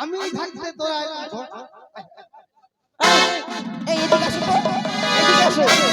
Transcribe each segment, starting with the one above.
আমি থাকতে তোরা আসো। আসো।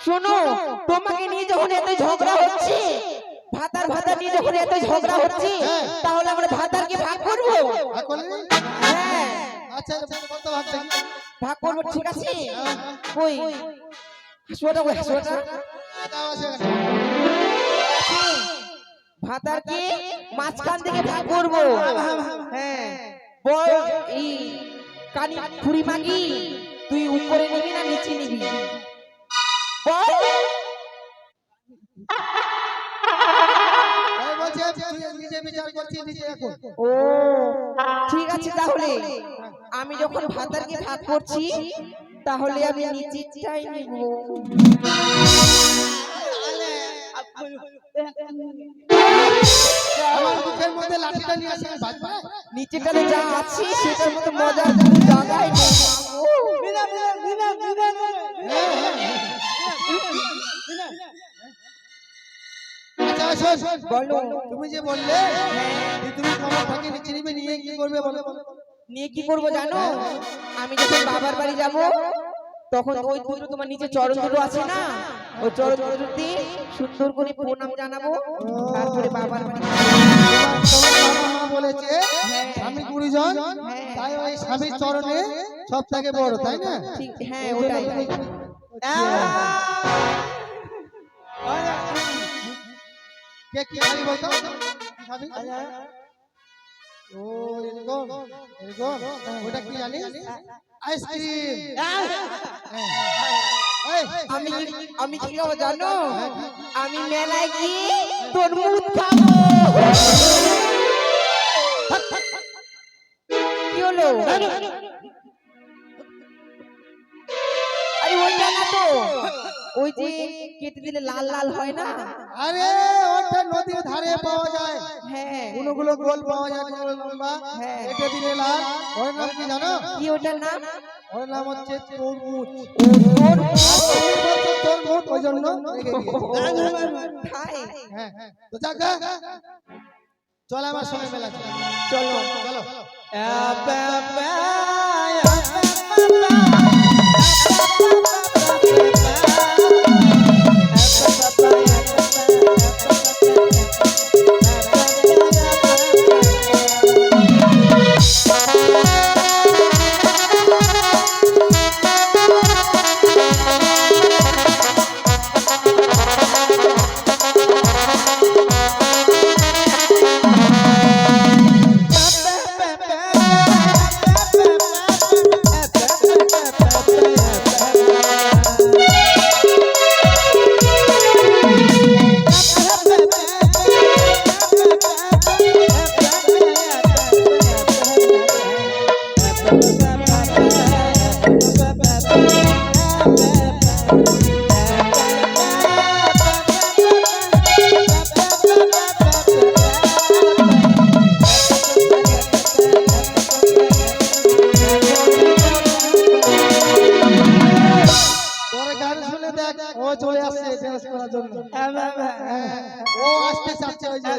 শোনো তোমাকে নিয়ে যখন এত ঝগড়া হচ্ছে ভাতার ভাতা নিয়ে যখন এত ঝগড়া হচ্ছে তাহলে আমরা ভাতারকে ভাগ করব? ভাগ করলি? হ্যাঁ। আচ্ছা ভাগ দেখি ভাগ করব ঠিক আছে? কই হাসুয়াটা কই হাসুয়াটা আছে এখানে। ভাতারকে মাঝখান থেকে ভাগ করব। হ্যাঁ। বল এই কানি খুঁড়ি মাগি তুই উপরে নিবি না নিচে নিবি? ও ঠিক আছে তাহলে আমি যখন ভাতার ভাতারকে ভাগ করছি তাহলে আমি নিচেরটাই নিব। আমার মুখের মধ্যে লাঠিটা নিয়ে আসে বাজবা নিচেটাতে যা আছে সেটার মতো মজার জায়গায় নেই বলো। তুমি যে বললে তুমি নিচে নিবে নিয়ে কি করবে বলো? নিয়ে কি করব জানো? আমি যখন বাবার বাড়ি যাব তখন ওই দুটো তোমার নিচে চরণ দুটো আছে না? ওই চরণ দুটোতে সুন্দর করে প্রণাম জানাব। তারপরে বাবার বাড়ি বলেছে স্বামী গুরুজন তাই ওই স্বামীর চরণে সব থেকে বড় তাই না? হ্যাঁ ওটাই। কে কি খালি বলতো কি খাবি আমি কি খাব জানো আমি মেলায় গিয়ে তরমুজ খাব কেটে দিলে লাল লাল হয় না? আরে ওটা নদীর ধারে পাওয়া যায়। হ্যাঁ। কোনগুলো গোল পাওয়া যায় কোনগুলো লম্বা হ্যাঁ। এটা দিলে লাল। ওর নাম কি জানো? কি ওটার নাম? ওর নাম হচ্ছে তরমুজ। তরমুজ ওই জন্য। হ্যাঁ। তো যাক চল আমার সঙ্গে মেলা চল। চলো। চলো। ও আসতে চাচ্ছে ওই যে।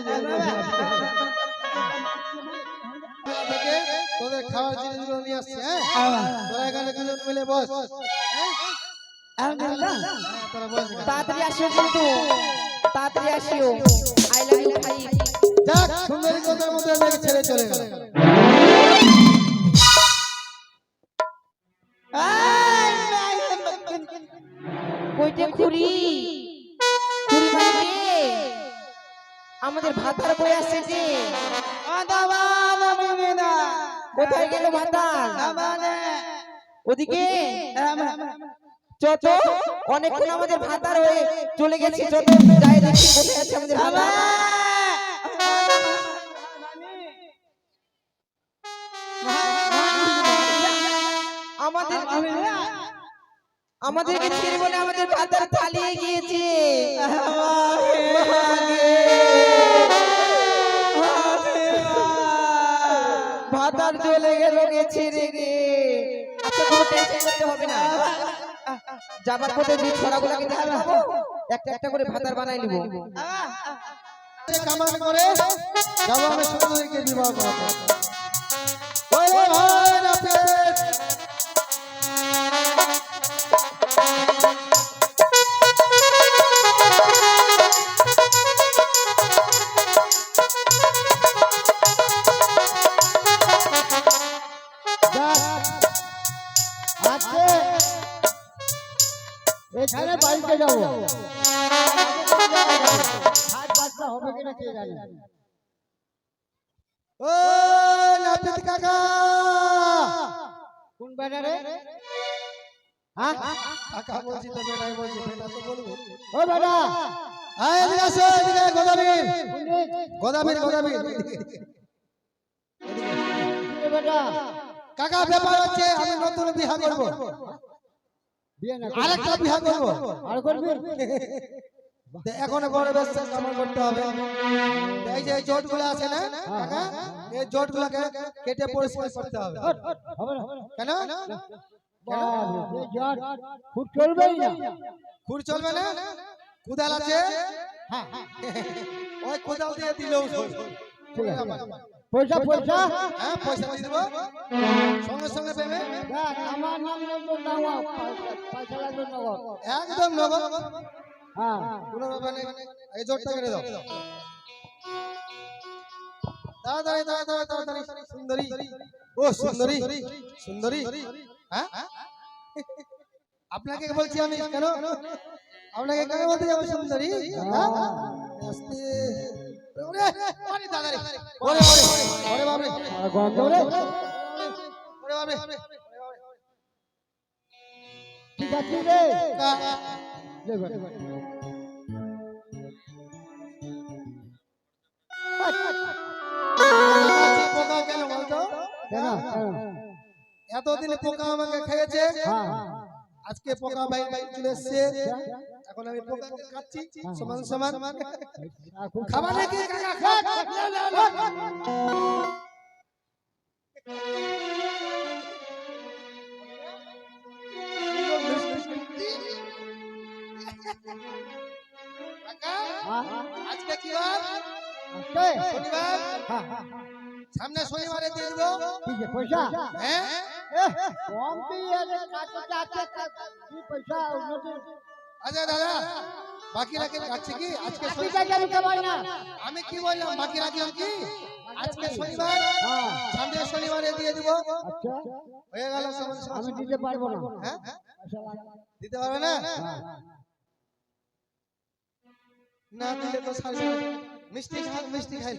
থেকে তোদের খাওয়ার জিনিসগুলো নিয়ে আসছে হ্যাঁ তোরা এখানে দুজন মিলে বস হ্যাঁ? তাড়াতাড়ি আসিও কিন্তু তাড়াতাড়ি আসিও। আই লাভ ইউ ভাই। যাক সুন্দরী কথার মধ্যে ওদেরকে ছেড়ে চলে গেল কইতে খুরি খুরি ভাইকে আমাদের ভাতার বই আসছে যে। কোথায় গেল ভাতার ওদিকে। যত অনেকক্ষণ আমাদের ভাতার হয়ে চলে গেছে যত যাই দেখি কোথায় আছে আমাদের আমাদের আমাদেরকে ছেড়ে বলে আমাদের ভাতার পালিয়ে গিয়েছে। ভাতার চলে গেল গে ছেড়ে গে আচ্ছা কোনো টেনশন করতে হবে না। যাবার পথে যে ছড়াগুলো কিনতে হবে একটা একটা করে ভাতার বানাই নিব কামান করে আমি সুন্দরীকে বিবাহ করাবো ওই ওই ভাই এখানে বাড়িতে যাব। সাত পাঁচটা হবে কিনা কে জানে? ও নাপিত কাকা! কোন ব্যানারে? হ্যাঁ? কাকা বলছি তো বেটাই বলছি বেটা তো বলব। ও বেটা! এদিকে আসো এদিকে গোদাবীর গোদাবীর গোদাবীর বেটা কাকা ব্যাপার হচ্ছে আমি নতুন বিহা করব বিয়ে না আরেকটা বিহা করব আর করবি? এখন বড় ব্যবসা কামাই করতে হবে। এই যে জোটগুলো আছে না কাকা এই জোট গুলোকে কেটে পরিষ্কার করতে হবে। হবে কেন? বাপরে, এ জ্বর খুব চলবেই না। খুর চলবে না? কুদাল আছে? হ্যাঁ। ওই কুদাল দিয়ে দিলেও চলবে। ঠিক আছে। পয়সা পয়সা হ্যাঁ পয়সা দিয়ে দেবো। সঙ্গে সঙ্গে পেবে দেখ, আমার নাম পয়সা পয়সা লাগবে নগদ। একদম নগদ। হ্যাঁ। কোনো ব্যাপার নেই। এই জোরটা কেটে দাও। তাড়াতাড়ি তাড়াতাড়ি তাড়াতাড়ি। সুন্দরী। ও সুন্দরী। সুন্দরী। হ্যাঁ? আপনাকে বলছি আমি কেন? আপনাকে কেন বলতে যাব সুন্দরী? হ্যাঁ? ঠিক আছে রে পোকা কেন বলতো? এতদিন পোকা আমাকে খেয়েছে হ্যাঁ আজকে পোকা ভাই ভাই চলে এসছে। এখন আমি পোকা খাচ্ছি। সমান সমান। খাবার নাকি কাকা? হ্যাঁ আজকে কি বার? শনিবার। হ্যাঁ, হ্যাঁ। সামনে শনিবারে দিয়ে দেবো পয়সা হ্যাঁ? কম দিয়ে কাছে কাছে কাছে। কি পয়সা উন্নতি? আচ্ছা দাদা বাকি রাখি রাখছি কি? আজকে আমি কামাই না। আমি কি বললাম? বাকি রাখলাম কি? আজকে শনিবার। হ্যাঁ। সামনে শনিবারে দিয়ে দিব। আচ্ছা। হয়ে গেল। আমি দিতে পারব না। হ্যাঁ? দিতে পারবে না? হ্যাঁ। না দিলে তো সারবে মিষ্টি খাই মিষ্টি খাই।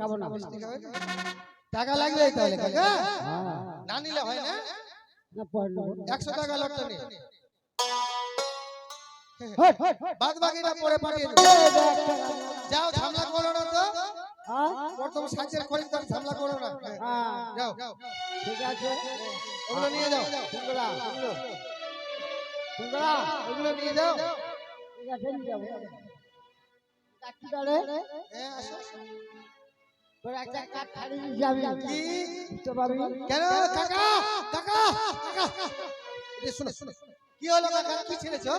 খাব না। মিষ্টি খাবে? টাকা লাগবে তাহলে কাকা। হ্যাঁ। না নিলে হয় না? না পড়ল একশো টাকা লটটা নে। হট হট হট বাদ বাকিটা পরে পাঠিয়ে যাও ঝামলা করো না তো। হ্যাঁ প্রথম সাজের খরিদ্দার ঝামলা করো না। হ্যাঁ যাও। ঠিক আছে। ওগুলো নিয়ে যাও। সুন্দরা ওগুলো ওগুলো। নিয়ে যাও। ঠিক আছে নিয়ে যাব পারে হ্যাঁ আসো আসো। তোর একটা কাঠ খালি যাবি। কি? বুঝতে পারবি কেন? কাকা? কাকা? কাকা? এই শোনো শোনো কি হলো কাকা? কি ছেড়েছো?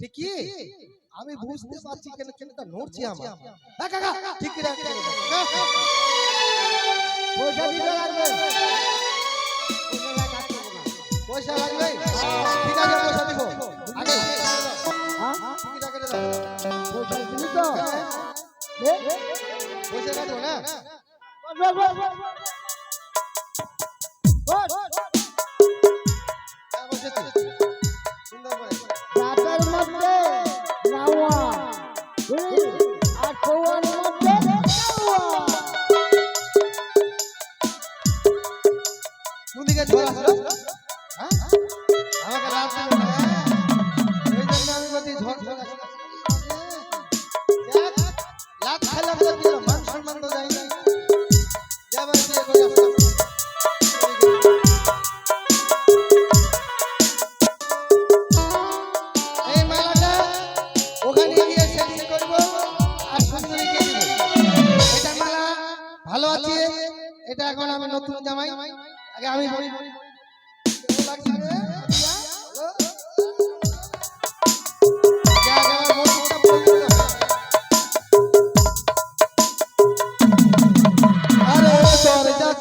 ঠিক কি? আমি বুঝতে পারছি কেন কেন তা নড়ছি আমার হ্যাঁ কাকা? ঠিক কি রাখছি পয়সা দিতে লাগবে। পয়সা লাগবে। পয়সা কাটবো না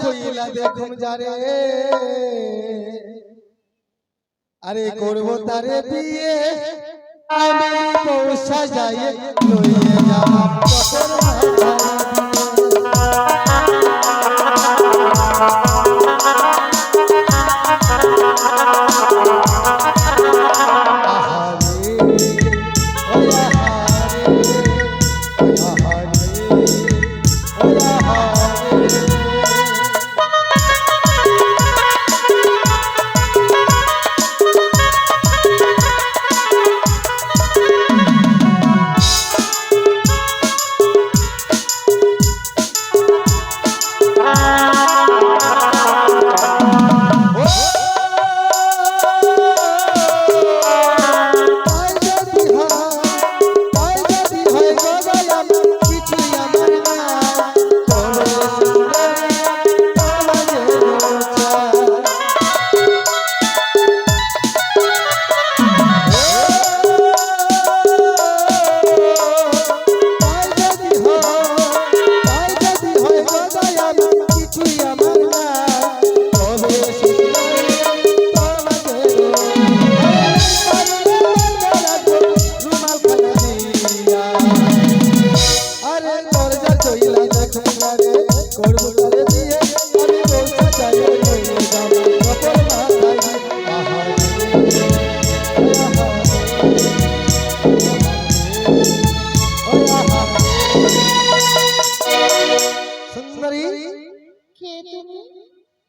খুইলা দেখুন যারে। আরে করব তারে বিয়ে। আমি পৌঁছা যাই লইয়ে যাওয়া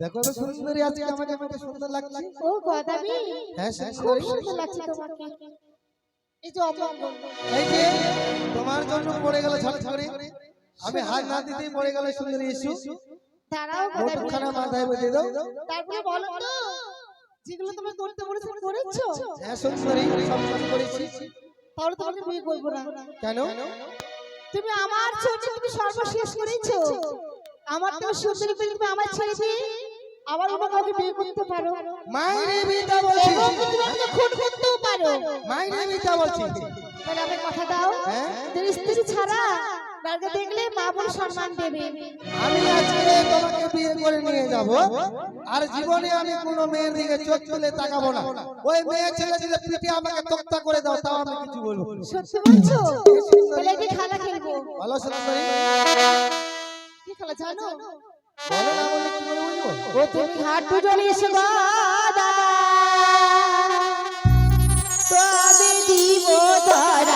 দেখো তো সুন্দরী আজকে আমাকে কত সুন্দর লাগছে। ও গদাবি। হ্যাঁ সুন্দরী। সুন্দর লাগছে তোমাকে। এই যে অমঙ্গল এই যে তোমার জন্য পড়ে গেল ঝড় ঝড়ে আমি হাত না দিতেই পড়ে গেল সুন্দরী ইস্যু দাঁড়াও গদাবি মাথায় বেঁধে দাও। তারপরে বলো তো যেগুলো তুমি করতে বলেছ করেছ হ্যাঁ সুন্দরী সব কিছু করেছি তাহলে তোমাকে বিয়ে করব না। কেন? তুমি আমার জন্য তুমি সর্বশেষ করেছ। আমার তো সুন্দরী পেলে তুমি আমার ছেড়ে দিয়ে আবার অন্য কাউকে বিয়ে করতে পারো। মাইনে বিটা বলছি। তুমি আমাকে খুন করতেও পারো। মাইনে বিটা বলছি। তাহলে আমাকে কথা দাও। হ্যাঁ? তোর স্ত্রী ছাড়া আপনাকে দেখলে মা সম্মান দেবে। আমি আজকে তোমাকে বিয়ে করে নিয়ে যাব। আর জীবনে আমি কোনো মেয়ের দিকে চোখ তুলে তাকাবো না। ওই মেয়ে ছেলে ছেলে পিটি আমাকে তক্তা করে দাও তাও আমি কিছু বলব সত্যি বলছো? তাহলে কি খেলা খেলব ভালো সুন্দরী? কি খেলা জানো? বলো না বলে কি দাদা।